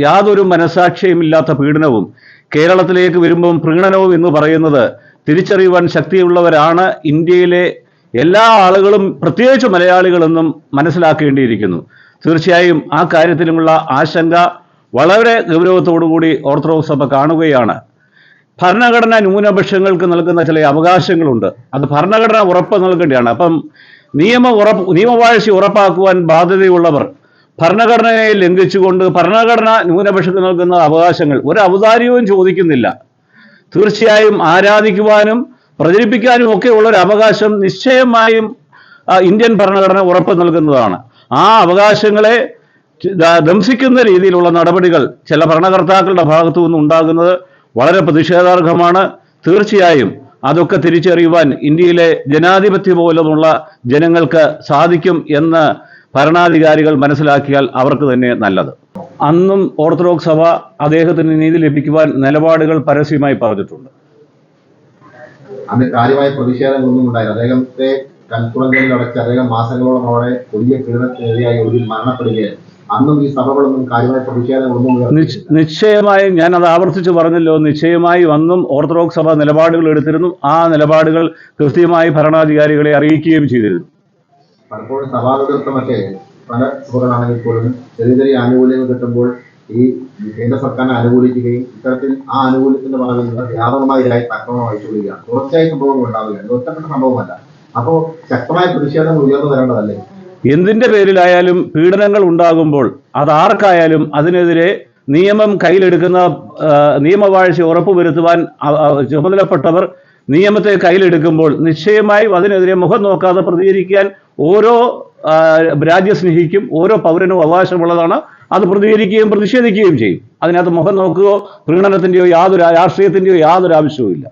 യാതൊരു മനസാക്ഷിയുമില്ലാത്ത പീഡനവും കേരളത്തിലേക്ക് വരുമ്പം പ്രീണനവും എന്ന് പറയുന്നത് തിരിച്ചറിയുവാൻ ശക്തിയുള്ളവരാണ് ഇന്ത്യയിലെ എല്ലാ ആളുകളും പ്രത്യേകിച്ച് മലയാളികളെന്നും മനസ്സിലാക്കേണ്ടിയിരിക്കുന്നു. തീർച്ചയായും ആ കാര്യത്തിലുമുള്ള ആശങ്ക വളരെ ഗൗരവത്തോടുകൂടി ഓർത്തഡോക്സ് സഭ കാണുകയാണ്. ഭരണഘടന ന്യൂനപക്ഷങ്ങൾക്ക് നൽകുന്ന ചില അവകാശങ്ങളുണ്ട്. അത് ഭരണഘടന ഉറപ്പ് നൽകേണ്ടതാണ്. അപ്പം നിയമ ഉറപ്പ് നിയമവാഴ്ച ഉറപ്പാക്കുവാൻ ബാധ്യതയുള്ളവർ ഭരണഘടനയെ ലംഘിച്ചുകൊണ്ട് ഭരണഘടന ന്യൂനപക്ഷത്തിന് നൽകുന്ന അവകാശങ്ങൾ ഒരു ഔദാര്യവും ചോദിക്കുന്നില്ല. തീർച്ചയായും ആരാധിക്കുവാനും പ്രചരിപ്പിക്കാനും ഒക്കെ ഉള്ള ഒരു അവകാശം നിശ്ചയമായും ഇന്ത്യൻ ഭരണഘടന ഉറപ്പ് നൽകുന്നതാണ്. ആ അവകാശങ്ങളെ ധംസിക്കുന്ന രീതിയിലുള്ള നടപടികൾ ചില ഭരണകർത്താക്കളുടെ ഭാഗത്തു നിന്ന് ഉണ്ടാകുന്നത് വളരെ പ്രതിഷേധാർഹമാണ്. തീർച്ചയായും അതൊക്കെ തിരിച്ചറിയുവാൻ ഇന്ത്യയിലെ ജനാധിപത്യ പോലുമുള്ള ജനങ്ങൾക്ക് സാധിക്കും എന്ന് ഭരണാധികാരികൾ മനസ്സിലാക്കിയാൽ അവർക്ക് തന്നെ നല്ലത്. അന്നും ഓർത്തഡോക്സ് സഭ അദ്ദേഹത്തിന് നീതി ലഭിക്കുവാൻ നിലപാടുകൾ പരസ്യമായി പറഞ്ഞിട്ടുണ്ട്. അന്ന് കാര്യമായ പ്രതിഷേധങ്ങളൊന്നും ഉണ്ടായില്ല. അദ്ദേഹത്തെ കൽക്കുളങ്ങളിൽ അടച്ച് അദ്ദേഹം മാസങ്ങളോളം അവിടെ കൊടിയ പീഡനത്തിനെതിരായി ഒടുവിൽ മരണപ്പെടുകയായിരുന്നു. അന്നും ഈ സഭകളൊന്നും കാര്യമായ പ്രതിഷേധങ്ങളൊന്നും. നിശ്ചയമായും ഞാൻ അത് ആവർത്തിച്ച് പറഞ്ഞല്ലോ. നിശ്ചയമായും അന്നും ഓർത്തഡോക്സ് സഭ നിലപാടുകൾ എടുത്തിരുന്നു. ആ നിലപാടുകൾ കൃത്യമായി ഭരണാധികാരികളെ അറിയിക്കുകയും ചെയ്തിരുന്നു. പലപ്പോഴും സഭാതൃത്വമൊക്കെ പല സഭകളാണെങ്കിൽ പോലും ചെറിയ ചെറിയ ആനുകൂല്യങ്ങൾ കിട്ടുമ്പോൾ ഈ കേന്ദ്ര സർക്കാരിനെ അനുകൂലിക്കുകയും ഇത്തരത്തിൽ ആ ആനുകൂല്യത്തിന്റെ ഭാഗം വ്യാപകമായി ഇതായി ആക്രമണം അയച്ചുകൊള്ളുകയാണ് തുടർച്ചയായി സംഭവങ്ങൾ ഉണ്ടാവുകയാണ്. ഒറ്റപ്പെട്ട സംഭവമല്ല. അപ്പോൾ ശക്തമായ പ്രതിഷേധങ്ങൾ ഉയർന്നു വരേണ്ടതല്ലേ? എന്തിന്റെ പേരിലായാലും പീഡനങ്ങൾ ഉണ്ടാകുമ്പോൾ അതാർക്കായാലും അതിനെതിരെ നിയമം കയ്യിലെടുക്കുന്ന നിയമവാഴ്ച ഉറപ്പുവരുത്തുവാൻ ചുമതലപ്പെട്ടവർ നിയമത്തെ കയ്യിലെടുക്കുമ്പോൾ നിശ്ചയമായും അതിനെതിരെ മുഖം നോക്കാതെ പ്രതികരിക്കാൻ ഓരോ രാജ്യസ്നേഹിക്കും ഓരോ പൗരനും അവകാശമുള്ളതാണ്. അത് പ്രതികരിക്കുകയും പ്രതിഷേധിക്കുകയും ചെയ്യും. അതിനകത്ത് മുഖം നോക്കുകയോ പ്രീണനത്തിന്റെയോ യാതൊരു രാഷ്ട്രീയത്തിന്റെയോ യാതൊരു ആവശ്യവുമില്ല.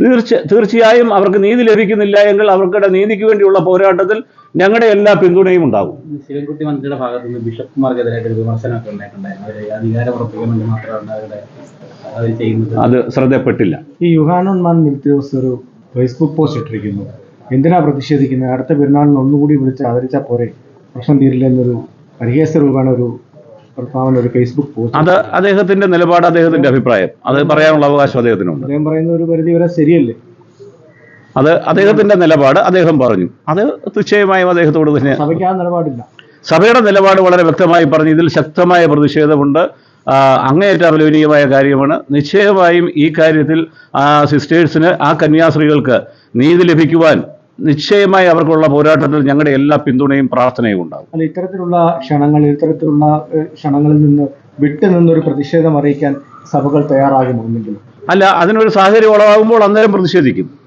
തീർച്ച തീർച്ചയായും അവർക്ക് നീതി ലഭിക്കുന്നില്ല എങ്കിൽ അവർക്കിടെ നീതിക്ക് വേണ്ടിയുള്ള പോരാട്ടത്തിൽ ഞങ്ങളുടെ എല്ലാ പിന്തുണയും ഉണ്ടാകും. ശിവൻകുട്ടി മന്ത്രിയുടെ ഭാഗത്ത് നിന്ന് ബിഷപ്പുമാർക്കെതിരായിട്ട് ഒരു വിമർശനമൊക്കെ ഉണ്ടായിട്ടുണ്ടായിരുന്നു. അത് ശ്രദ്ധപ്പെട്ടില്ല. ഈ യുഹാനോൻ മാൻ മിൽത്യോസ് ഒരു ഫേസ്ബുക്ക് പോസ്റ്റ് ഇട്ടിരിക്കുന്നു. എന്തിനാ പ്രതിഷേധിക്കുന്നത്? അടുത്ത പെരുന്നാളിന് ഒന്നുകൂടി വിളിച്ച് ആദരിച്ചാൽ പോരെ? പ്രശ്നം തീരില്ല എന്നൊരു പരിഹേസ രൂപമാണ് ഒരു ഭർത്താവിന് ഒരു ഫേസ്ബുക്ക് പോസ്റ്റ് അത് അദ്ദേഹത്തിന്റെ നിലപാട് അദ്ദേഹത്തിന്റെ അഭിപ്രായം. അത് പറയാനുള്ള അവകാശം അദ്ദേഹത്തിനുണ്ട്. അദ്ദേഹം പറയുന്ന ഒരു പരിധി വരെ ശരിയല്ലേ? അത് അദ്ദേഹത്തിന്റെ നിലപാട് അദ്ദേഹം പറഞ്ഞു. അത് തീർച്ചയായും അദ്ദേഹത്തോട് തന്നെ സഭയ്ക്ക് ആ നിലപാടില്ല. സഭയുടെ നിലപാട് വളരെ വ്യക്തമായി പറഞ്ഞു. ഇതിൽ ശക്തമായ പ്രതിഷേധമുണ്ട്. അങ്ങേയറ്റം അപലപനീയമായ കാര്യമാണ്. നിശ്ചയമായും ഈ കാര്യത്തിൽ ആ സിസ്റ്റേഴ്സിന് ആ കന്യാസ്ത്രീകൾക്ക് നീതി ലഭിക്കുവാൻ നിശ്ചയമായി അവർക്കുള്ള പോരാട്ടത്തിൽ ഞങ്ങളുടെ എല്ലാ പിന്തുണയും പ്രാർത്ഥനയും ഉണ്ടാകും. അല്ല ഇത്തരത്തിലുള്ള ക്ഷണങ്ങൾ ഇത്തരത്തിലുള്ള ക്ഷണങ്ങളിൽ നിന്ന് വിട്ടു നിന്നൊരു പ്രതിഷേധം അറിയിക്കാൻ സഭകൾ തയ്യാറാകുമോ ഒന്നെങ്കിലും അല്ല അതിനൊരു സാഹചര്യം ഉളവാകുമ്പോൾ അന്നേരം പ്രതിഷേധിക്കും.